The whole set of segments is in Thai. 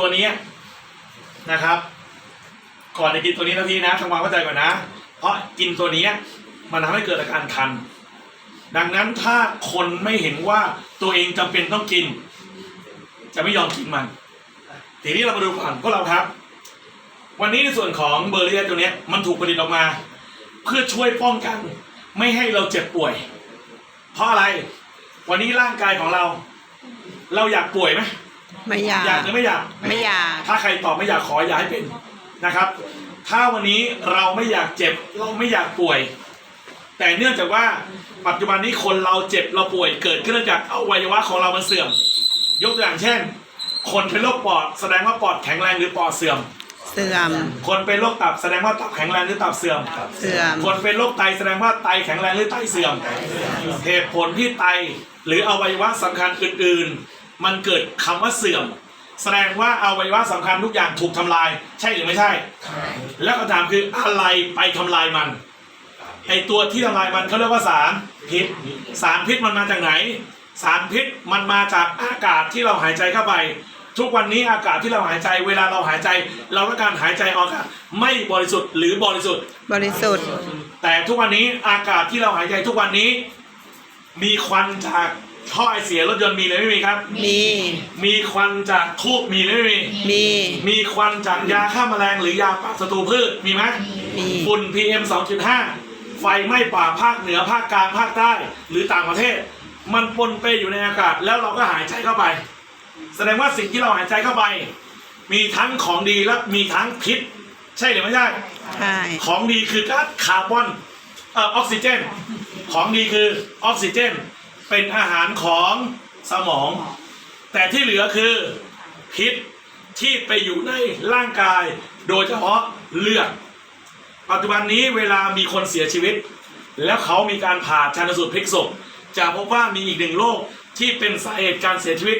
ตัวนี้นะครับ ก่อนจะกินตัวนี้นะพี่นะทำความเข้าใจก่อนนะ เพราะกินตัวนี้มันทำให้เกิดอาการคัน ดังนั้นถ้าคนไม่เห็นว่าตัวเองจำเป็นต้องกิน จะไม่ยอมกินมัน ทีนี้เรามาดูก่อนพวกเราครับ วันนี้ในส่วนของเบอร์เรียตัวนี้มันถูกผลิตออกมา เพื่อช่วยป้องกัน ไม่ให้เราเจ็บป่วย เพราะอะไร วันนี้ร่างกายของเรา เราอยากป่วยไหม ไม่อยาก อยากหรือไม่อยากไม่อยาก ถ้าใครตอบไม่อยากขออย่าให้เป็นนะครับ ถ้าวันนี้เราไม่อยากเจ็บเราไม่อยากป่วย แต่เนื่องจากว่าปัจจุบันนี้คนเราเจ็บเราป่วยเกิดขึ้นจากอวัยวะของเรามันเสื่อม ยกตัวอย่างเช่น คนเป็นโรคปอดแสดงว่าปอดแข็งแรงหรือปอดเสื่อม เสื่อม คนเป็นโรคตับแสดงว่าตับแข็งแรงหรือตับเสื่อม เสื่อม คนเป็นโรคไตแสดงว่าไตแข็งแรงหรือไตเสื่อม เหตุผลที่ไตหรืออวัยวะสำคัญอื่นๆ มันเกิดคำว่าเสื่อม แสดงว่าอวัยวะสำคัญทุกอย่างถูกทำลาย ใช่หรือไม่ใช่ แล้วคำถามคืออะไรไปทำลายมันไอตัวที่ทำลายมันเขาเรียกว่าสารพิษ สารพิษมันมาจากไหน สารพิษมันมาจากอากาศที่เราหายใจเข้าไป ทุกวันนี้อากาศที่เราหายใจ เวลาเราหายใจ เราต้องการหายใจออกอะไม่บริสุทธิ์หรือบริสุทธิ์ บริสุทธิ์ แต่ทุกวันนี้อากาศที่เราหายใจทุกวันนี้ มีควันจาก ท่อไอเสียรถยนต์มีหรือไม่มีครับ มี มีควันจากทูบมีหรือไม่มี มี มีควันจากยาฆ่าแมลงหรือยาปราบศัตรูพืชมีไหมมี ฝุ่น PM 2.5 ไฟไหม้ป่าภาคเหนือภาคกลางภาคใต้หรือต่างประเทศ มันปนเปอยู่ในอากาศ แล้วเราก็หายใจเข้าไป แสดงว่าสิ่งที่เราหายใจเข้าไป มีทั้งของดีและมีทั้งพิษ ใช่หรือไม่ใช่ ใช่ ของดีคือก๊าซคาร์บอนเอ่อออกซิเจน ของดีคือออกซิเจน เป็นอาหารของสมอง แต่ที่เหลือคือพิษที่ไปอยู่ในร่างกาย โดยเฉพาะเลือดปัจจุบันนี้เวลามีคนเสียชีวิต แล้วเขามีการผ่าชันสูตรพลิกศพจะพบว่ามีอีกหนึ่งโรคที่เป็นสาเหตุการเสียชีวิต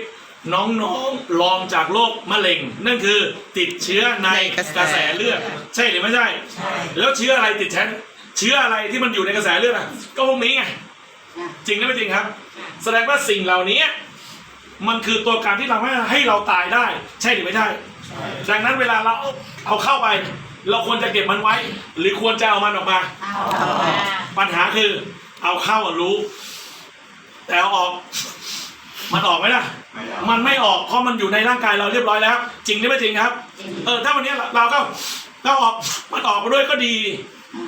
น้องๆลองจากโรคมะเร็ง นั่นคือติดเชื้อในกระแสเลือด ใช่หรือไม่ใช่ แล้วเชื้ออะไรติดแทนเชื้ออะไรที่มันอยู่ในกระแสเลือดอะก็พวกนี้ไง จริงหรือไม่จริงครับ แสดงว่าสิ่งเหล่านี้มันคือตัวการที่ทำให้ให้เราตายได้ ใช่หรือไม่ใช่ ดังนั้นเวลาเราเอาเอาเข้าไป เราควรจะเก็บมันไว้ หรือควรจะเอามันออกมาเอาออกปัญหาคือเอาเข้าอะรู้ แต่เอาออก มันออกไหมล่ะ มันไม่ออกเพราะมันอยู่ในร่างกายเราเรียบร้อยแล้ว จริงหรือไม่จริงครับ เออถ้าวันนี้เราก็เราออกมันออกมาด้วยก็ดี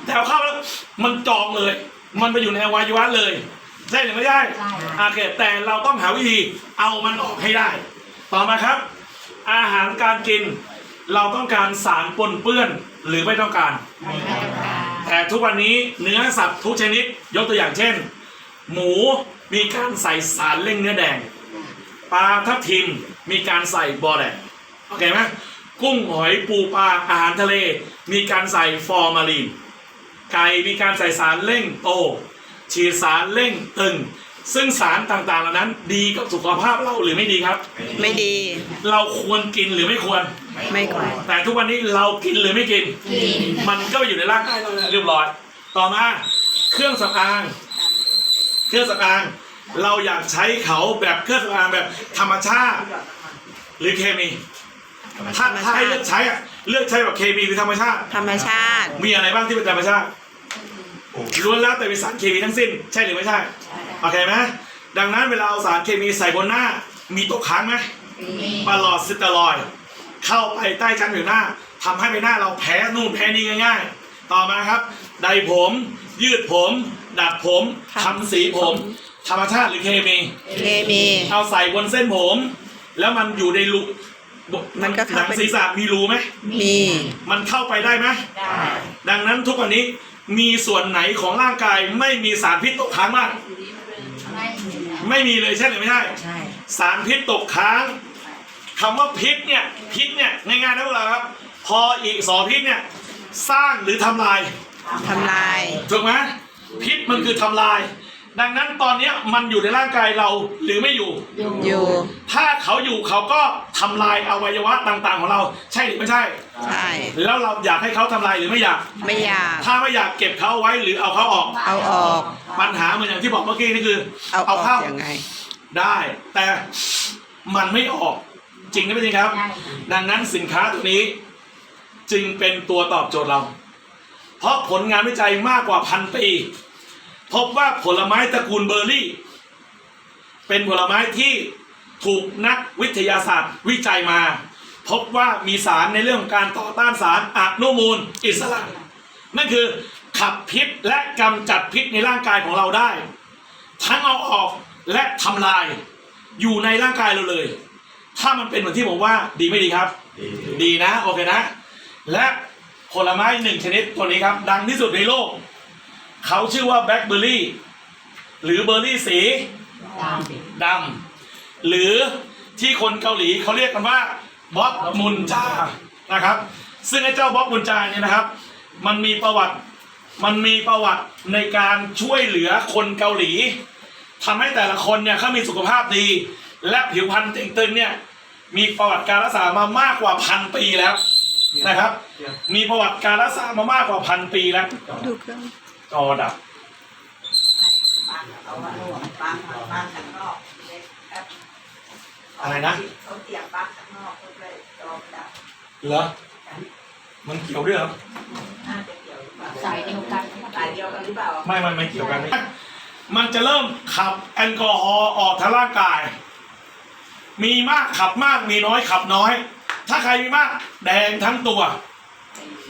แต่เอาเข้าแล้วมันจองเลย มันไปอยู่ในอวัยวะเลยใช่หรือไม่ใช่โอเคแต่เราต้องหาวิธีเอามันออกให้ได้ ต่อมาครับ อาหารการกิน เราต้องการสารปนเปื้อนหรือไม่ต้องการแต่ทุกวันนี้เนื้อสัตว์ทุกชนิด ยกตัวอย่างเช่น หมูมีการใส่สารเร่งเนื้อแดงปลาทับทิมมีการใส่บอแดกโอเคไหมกุ้งหอยปูปลาอาหารทะเล มีการใส่ฟอร์มาลีน ไก่มีการใส่สารเร่งโต ฉีดสารเร่งตึง ซึ่งสารต่างๆเหล่านั้น ดีกับสุขภาพเราหรือไม่ดีครับ ไม่ดี เราควรกินหรือไม่ควร ไม่ควร แต่ทุกวันนี้เรากินหรือไม่กิน มันก็ไปอยู่ในร่างกายเราแล้วเรียบร้อย ต่อมาเครื่องสำอาง เครื่องสำอาง เราอยากใช้เขาแบบเครื่องสำอางแบบธรรมชาติ หรือเคมี ถ้าถ้าให้เลือกใช้อะ เลือกใช้แบบเคมีหรือธรรมชาติ ธรรมชาติ มีอะไรบ้างที่เป็นธรรมชาติล้วนแล้วแต่เป็นสารเคมีทั้งสิ้น ใช่หรือไม่ใช่โอเคไหมดังนั้นเวลาเอาสารเคมีใส่บนหน้า มีตกค้างไหมปลอดสเตียรอยด์เข้าไปใต้ชั้นผิวหน้าทำให้ใบหน้าเราแพ้นู่นแพ้นี่ง่าย ๆ ต่อมาครับไดผม ยืดผม ดัดผมครับทำสีผม ธรรมชาติหรือเคมี เคมีเอาใส่บนเส้นผม แล้วมันอยู่ในรู มันก็หเข้านังไปศีรษะมีรูไหม มีมันเข้าไปได้ไหมดังนั้นทุกวันนี้มีส่วนไหนของร่างกายไม่มีสารพิษตกค้างบ้างไม่มีเลยใช่หรือไม่ใช่ ใช่ สารพิษตกค้างคำว่าพิษเนี่ยพิษเนี่ยง่ายๆนะพวกเราครับ พออีกสอพิษเนี่ยสร้างหรือทำลาย ทำลาย ถูกไหมพิษมันคือทำลาย ดังนั้นตอนเนี้ยมันอยู่ในร่างกายเราหรือไม่อยู่ อยู่ ถ้าเขาอยู่เขาก็ทำลายอวัยวะต่างๆของเรา ใช่หรือไม่ใช่ ใช่ แล้วเราอยากให้เขาทำลายหรือไม่อยาก ไม่อยาก ถ้าไม่อยากเก็บเขาเอาไว้หรือเอาเขาออก เอาออก ปัญหาเหมือนอย่างที่บอกเมื่อกี้นี่คือ เอาออกเข้ายังไง ได้ แต่มันไม่ออก จริงไหมจริงครับได้ค่ะดังนั้นสินค้าตัวนี้ จึงเป็นตัวตอบโจทย์เรา เพราะผลงานวิจัยมากกว่าพันปี พบว่าผลไม้ตระกูลเบอร์รี่ เป็นผลไม้ที่ถูกนักวิทยาศาสตร์วิจัยมา พบว่ามีสารในเรื่องของการต่อต้านสารอนุมูลอิสระ นั่นคือขับพิษและกำจัดพิษในร่างกายของเราได้ ทั้งเอาออกและทำลายอยู่ในร่างกายเราเลย ถ้ามันเป็นเหมือนที่ผมว่าดีไม่ดีครับ ดีนะโอเคนะ และผลไม้หนึ่งชนิดตัวนี้ครับ ดังที่สุดในโลก เขาชื่อว่าแบล็คเบอร์รี่หรือเบอร์รี่สีดาวดำหรือที่คนเกาหลีเขาเรียกกันว่าบ๊อบมุนจานะครับ ซึ่งไอ้เจ้าบ๊อบมุนจาเนี่ยนะครับ มันมีประวัติมันมีประวัติในการช่วยเหลือคนเกาหลีทำให้แต่ละคนเนี่ยเขามีสุขภาพดี และผิวพรรณเต่งตึงเนี่ยมีประวัติการรักษามามากกว่าพันปีแล้วนะครับ มีประวัติการรักษามามากกว่าพันปีแล้วดูเครื่อง จอดับบ้านเขาว่าบ้านบ้านข้างนอกเล็กครับอะไรนะเขาเตรียมบ้านข้างนอกเขาเลยจองดับเหรอมันเกี่ยวด้วยเหรอน่าจะเกี่ยวหรือเปล่าสายเดียวกันสายเดียวกันหรือเปล่าไม่ไม่ไม่เกี่ยวกันมันจะเริ่มขับแอลกอฮอล์ออกทางร่างกาย มีมากขับมากมีน้อยขับน้อย ถ้าใครมีมาก แดงทั้งตัว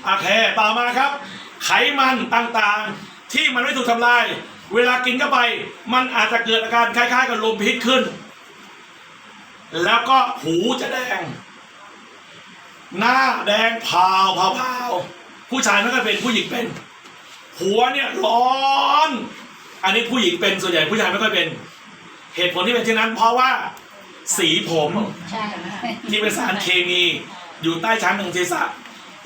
โอเคต่อมาครับ ไขมันต่างๆ ที่มันไม่ถูกทำลาย เวลากินเข้าไป มันอาจจะเกิดอาการคล้ายๆ กับลมพิษขึ้น แล้วก็หูจะแดง หน้าแดงเผาเผาเผาผู้ชายไม่ก็เป็นผู้หญิงเป็น หัวเนี่ยร้อน อันนี้ผู้หญิงเป็นส่วนใหญ่ผู้ชายไม่ค่อยเป็น เหตุผลที่เป็นเช่นนั้น เพราะว่าสีผมที่เป็นสารเคมีอยู่ใต้ชั้นของศีรษะ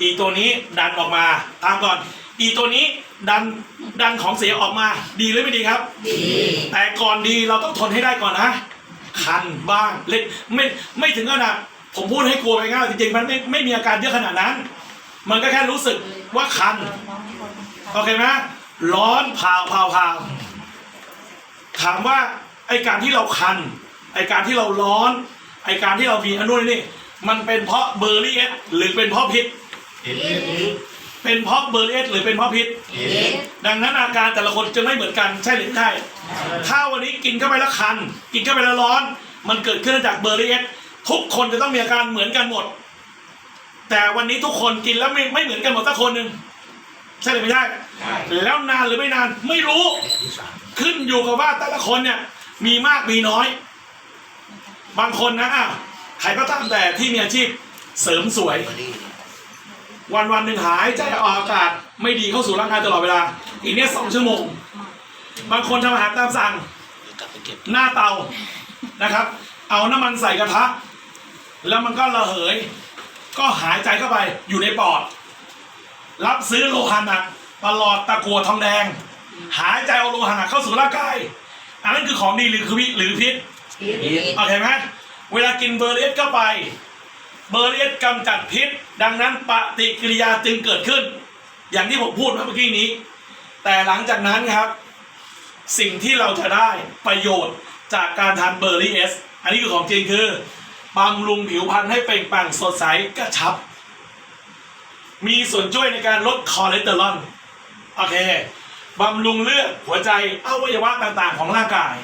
อีตัวนี้ดันออกมาตามก่อน อีตัวนี้ดันดันของเสียออกมา ดีหรือไม่ดีครับ ดี แต่ก่อนดีเราต้องทนให้ได้ก่อนนะ คันบ้างเล็กไม่ไม่ถึงขนาดผมพูดให้กลัวไปง่ายจริงๆมันไม่ไม่มีอาการเยอะขนาดนั้น มันก็แค่รู้สึกว่าคันโอเคไหมร้อนเผาเผาเผาถามว่าไอการที่เราคัน ไอการที่เราร้อน ไอการที่เรามีอันนู้นนี่มันเป็นเพราะเบอร์รี่เอสหรือเป็นเพราะพิษ เป็นเพราะเบอร์รี่เอสหรือเป็นเพราะพิษ ดังนั้นอาการแต่ละคนจะไม่เหมือนกันใช่หรือไม่ใช่ ถ้าวันนี้กินเข้าไปแล้วคัน กินเข้าไปแล้วร้อน มันเกิดขึ้นจากเบอร์รี่เอสทุกคนจะต้องมีอาการเหมือนกันหมด แต่วันนี้ทุกคนกินแล้วไม่ไม่เหมือนกันหมดสักคนหนึ่งใช่หรือไม่ใช่ แล้วนานหรือไม่นานไม่รู้ ขึ้นอยู่กับว่าแต่ละคนเนี่ยมีมากมีน้อย บางคนนะอะใครก็ตามแต่ที่มีอาชีพเสริมสวย วันวันๆหนึ่งหายใจออกอากาศไม่ดีเข้าสู่ร่างกายตลอดเวลา อีกเนี่ยสองชั่วโมง บางคนทำอาหารตามสั่ง หน้าเตานะครับ เอาน้ำมันใส่กระทะ แล้วมันก็ระเหย ก็หายใจเข้าไปอยู่ในปอด รับซื้อโลหะหนักตลอดตะกัวทองแดง หายใจเอาโลหะหนักเข้าสู่ร่างกาย อันนั้นคือของดีหรือคือพิษหรือพิษโอเคไหมเวลากินเบอร์เลียสเข้าไป เบอร์เลียสกำจัดพิษ ดังนั้นปฏิกิริยาจึงเกิดขึ้น อย่างที่ผมพูดมาเมื่อกี้นี้ แต่หลังจากนั้นครับ สิ่งที่เราจะได้ประโยชน์จากการทานเบอร์รี่เอสอันนี้คือของจริงคือบำรุงผิวพรรณให้เปล่งปลั่งสดใสกระชับ มีส่วนช่วยในการลดคอเลสเตอรอลโอเคบำรุงเลือดหัวใจอวัยวะต่างๆ ของร่างกาย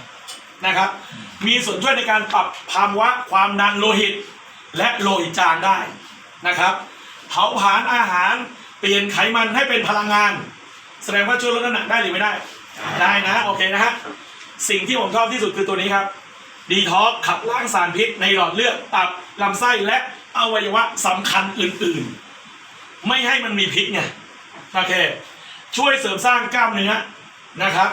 นะครับ มีส่วนช่วยในการปรับภาวะความดันโลหิต และโลหิตจางได้นะครับเผาผลาญอาหารเปลี่ยนไขมันให้เป็นพลังงาน แสดงว่าช่วยลดน้ำหนักได้หรือไม่ได้ ได้นะโอเคนะฮะสิ่งที่ผมชอบที่สุดคือตัวนี้ครับดีท็อกขับล้างสารพิษในหลอดเลือดตับลำไส้และอวัยวะสำคัญอื่นๆ ไม่ให้มันมีพิษไงโอเค ช่วยเสริมสร้างกล้ามเนื้อนะครับ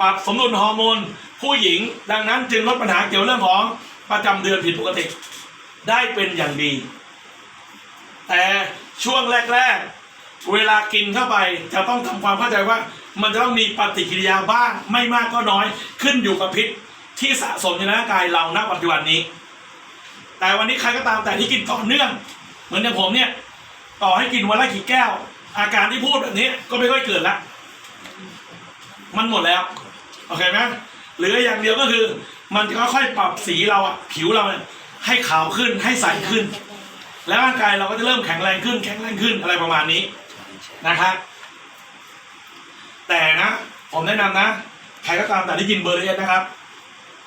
ปรับสมดุลฮอร์โมนผู้หญิง ดังนั้นจึงลดปัญหาเกี่ยวเรื่องของประจำเดือนผิดปกติ ได้เป็นอย่างดี แต่ช่วงแรก ๆ เวลากินเข้าไปจะต้องทำความเข้าใจว่า มันจะต้องมีปฏิกิริยาบ้างไม่มากก็น้อยขึ้นอยู่กับพิษที่สะสมในร่างกายเราณปัจจุบันนี้ แต่วันนี้ใครก็ตามแต่ที่กินต่อเนื่อง เหมือนอย่างผมเนี่ย ต่อให้กินวันละกี่แก้ว อาการที่พูดแบบนี้ก็ไม่ค่อยเกิดละมันหมดแล้วโอเคไหมหลืออย่างเดียวก็คือ มันจะค่อยๆปรับสีเราอะผิวเราเนี่ย ให้ขาวขึ้นให้ใสขึ้น แล้วร่างกายเราก็จะเริ่มแข็งแรงขึ้น แข็งแรงขึ้นอะไรประมาณนี้นะครับแต่นะ ผมแนะนำนะใครก็ตามแต่ที่กินเบอร์เรสนะครับ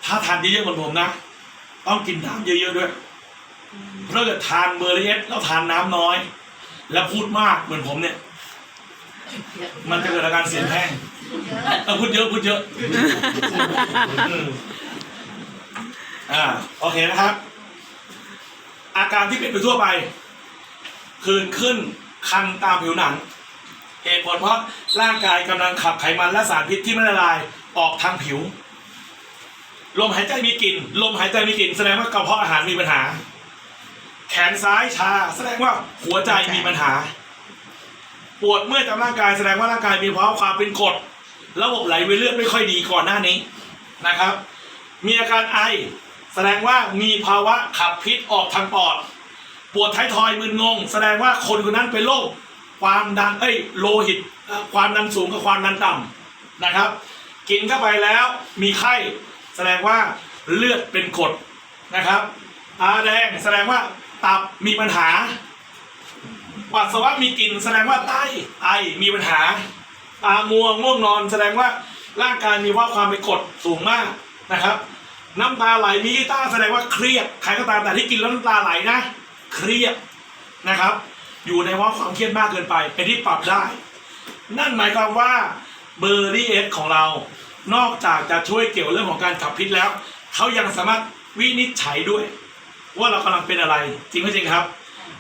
ถ้าทานเยอะๆเหมือนผมนะ ต้องกินน้ำเยอะๆด้วยเพราะถ้าเกิดทานเบอร์เรียสแล้วทานน้ำน้อย แล้วพูดมากเหมือนผมเนี่ย มันจะเกิดอาการเสียงแห้งเออพูดเยอะพูดเยอะอ่าโอเคนะครับ อาการที่เป็นไปทั่วไป คืนขึ้นคันตามผิวหนังเหตุผลเพราะร่างกายกำลังขับไขมันและสารพิษที่ไม่ละลายออกทางผิว ลมหายใจมีกลิ่นลมหายใจมีกลิ่นแสดงว่ากระเพาะอาหารมีปัญหา แขนซ้ายชา แสดงว่าหัวใจมีปัญหา ปวดเมื่อยตามร่างกายแสดงว่าร่างกายมีภาวะความเป็นกรดระบบไหลเวียนเลือดไม่ค่อยดีก่อนหน้านี้นะครับ มีอาการไอ ดงว่ามีภาวะขับพิษออกทางปอด ปวดท้ายทอยมึนงง แสดงว่าคนคนนั้นเป็นโรคความดันเอ้ยโลหิตความดันสูงกับความดันต่ำนะครับ กินเข้าไปแล้วมีไข้ แสดงว่าเลือดเป็นกรดนะครับอาแดงแสดงว่าตับมีปัญหา ปัสสาวะมีกลิ่นแสดงว่าไตไอมีปัญหาตามัวง่วงนอน แสดงว่าร่างกายมีว่าความเป็นกรดสูงมากนะครับ น้ำตาไหลมีกีตาร์แสดงว่าเครียดใครก็ตามแต่ที่กินแล้วน้ำตาไหลนะ เครียดนะครับ อยู่ในว่าความเครียดมากเกินไปเป็นที่ปรับได้ นั่นหมายความว่าเบอร์รี่เอสของเรา นอกจากจะช่วยเกี่ยวเรื่องของการขับพิษแล้วเขายังสามารถวินิจฉัยด้วย ว่าเรากำลังเป็นอะไร จริงไหมจริงครับ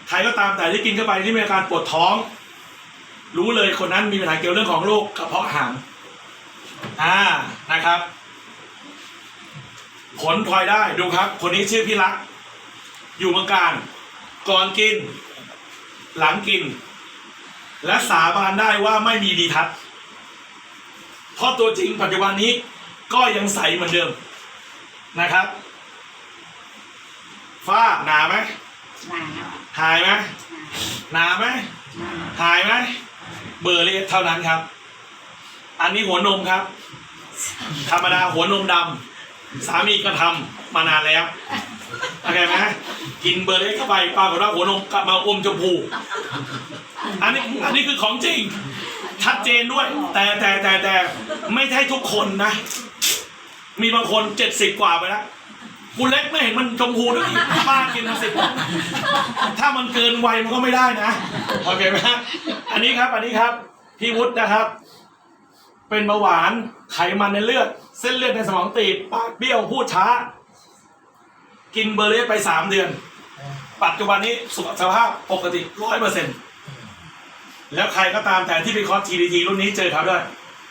ใครก็ตามแต่ที่กินเข้าไปที่มีอาการปวดท้อง รู้เลยคนนั้นมีปัญหาเกี่ยวเรื่องของโรคกระเพาะอาหารอ่านะครับ ผลพลอยได้ดูครับ คนนี้ชื่อพี่รัก อยู่เมืองการ ก่อนกิน หลังกิน และสาบานได้ว่าไม่มีดีทัศน์เพราะตัวจริงปัจจุบันนี้ก็ยังใสเหมือนเดิมนะครับ ฝ้าหนาไหมหนาวหายไหมหนาไหมหนาวหายไหมเบอร์เลสเท่านั้นครับ อันนี้หัวนมครับ ธรรมดาหัวนมดำ สามีก็ทำมานานแล้วโอเคไหมกินเบอร์เลสเข้าไปปรากฏว่าหัวนมกลับมาอมชมพูอันนี้อันนี้คือของจริง ชัดเจนด้วย แต่แต่แต่แต่ไม่ใช่ทุกคนนะ มีบางคนเจ็ดสิบกว่าไปแล้วคุณเล็กไม่เห็นมันชมพูด้วยป้ากินมาสิบถ้ามันเกินวัยมันก็ไม่ได้นะโอเคไหมอันนี้ครับอันนี้ครับพี่วุฒินะครับ เป็นเบาหวานไขมันในเลือด เส้นเลือดในสมองตีบปากเบี้ยวพูดช้า กินเบอร์เลสไปสามเดือน ปัจจุบันนี้สุขภาพปกติร้อยเปอร์เซ็นต์แล้วใครก็ตามแต่ที่ไปคอร์ส TDT รุ่นนี้เจอเขาด้วย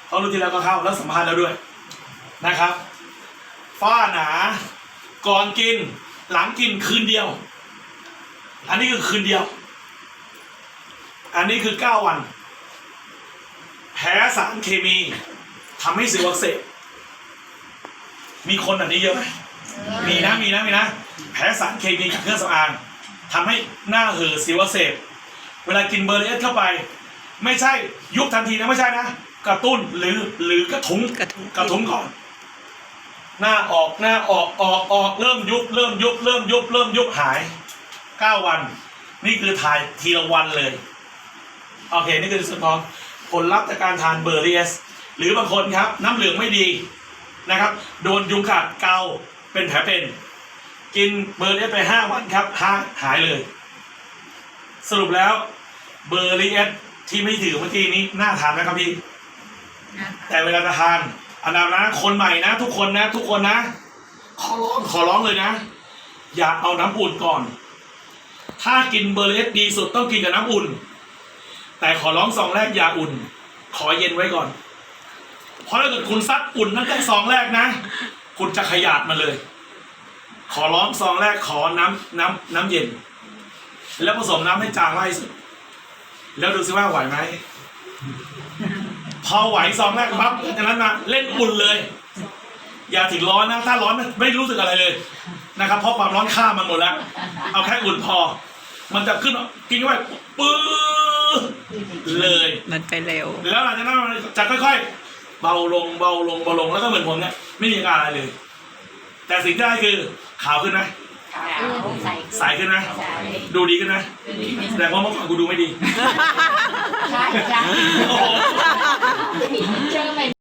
เขารุ่นที่แล้วก็เข้าแล้วสัมภาษณ์แล้วด้วยนะครับ ฝ้าหนา ก่อนกิน หลังกินคืนเดียว อันนี้คือคืนเดียว อันนี้คือเก้าวัน แพ้สารเคมีทำให้สิวอักเสบมีคนแบบนี้เยอะไหมมีนะมีนะมีนะ แพ้สารเคมีจากเครื่องสำอางทำให้หน้าเหือสิวอักเสบเวลากินเบอร์เอสเข้าไป ไม่ใช่ยุบทันทีนะไม่ใช่นะกระตุ้นหรือหรือกระทุ้งกระทุ้งกระทุ้งก่อน หน้าออกหน้าออกออกออกเริ่มยุบเริ่มยุบเริ่มยุบเริ่มยุบหายเก้าวัน นี่คือถ่ายทีละวันเลย โอเค นี่คือส่วนของ ผลลัพธ์จากการทานเบอร์เรียส หรือบางคนครับน้ำเหลืองไม่ดีนะครับ โดนยุงกัดเกาเป็นแผลเป็น กินเบอร์เรียสไปห้าวันครับหาหายเลย สรุปแล้วเบอร์เรียสที่ไม่ถือเมื่อกี้นี้น่าทานไหมครับพี่ แต่เวลาจะทานอันดับนะคนใหม่นะ ทุกคนนะ ทุกคนนะขอร้องขอร้องเลยนะ อย่าเอาน้ำอุ่นก่อน ถ้ากินเบอร์เลสดีสุดต้องกินกับน้ำอุ่น แต่ขอร้องซองแรกอย่าอุ่น ขอเย็นไว้ก่อน เพราะถ้าเกิดคุณซัดอุ่นตั้งแต่ซองแรกนะ คุณจะขยาดมาเลย ขอร้องซองแรกขอน้ำน้ำน้ำเย็น แล้วผสมน้ำให้จางไล่สุด แล้วดูซิว่าไหวไหม พอไหวซองแรกปั๊บจากนั้นมาเล่นอุ่นเลย อย่าถึงร้อนนะ ถ้าร้อนไม่รู้สึกอะไรเลยนะครับเพราะความร้อนข้ามันหมดแล้ว เอาแค่อุ่นพอ มันจะขึ้นกินเข้าไปปื้อ เลย มันไปเร็ว แล้วหลังจากนั้นจะค่อยๆ เบาลงเบาลงเบาลงแล้วก็เหมือนผมเนี่ยไม่มีอาการอะไรเลย แต่สิ่งที่ได้คือขาวขึ้นไหมใส่ใสขึ้นนะ ดูดีขึ้นนะ แต่ว่าเมื่อก่อนกูดูไม่ดี ใช่ใช่ เจอใหม่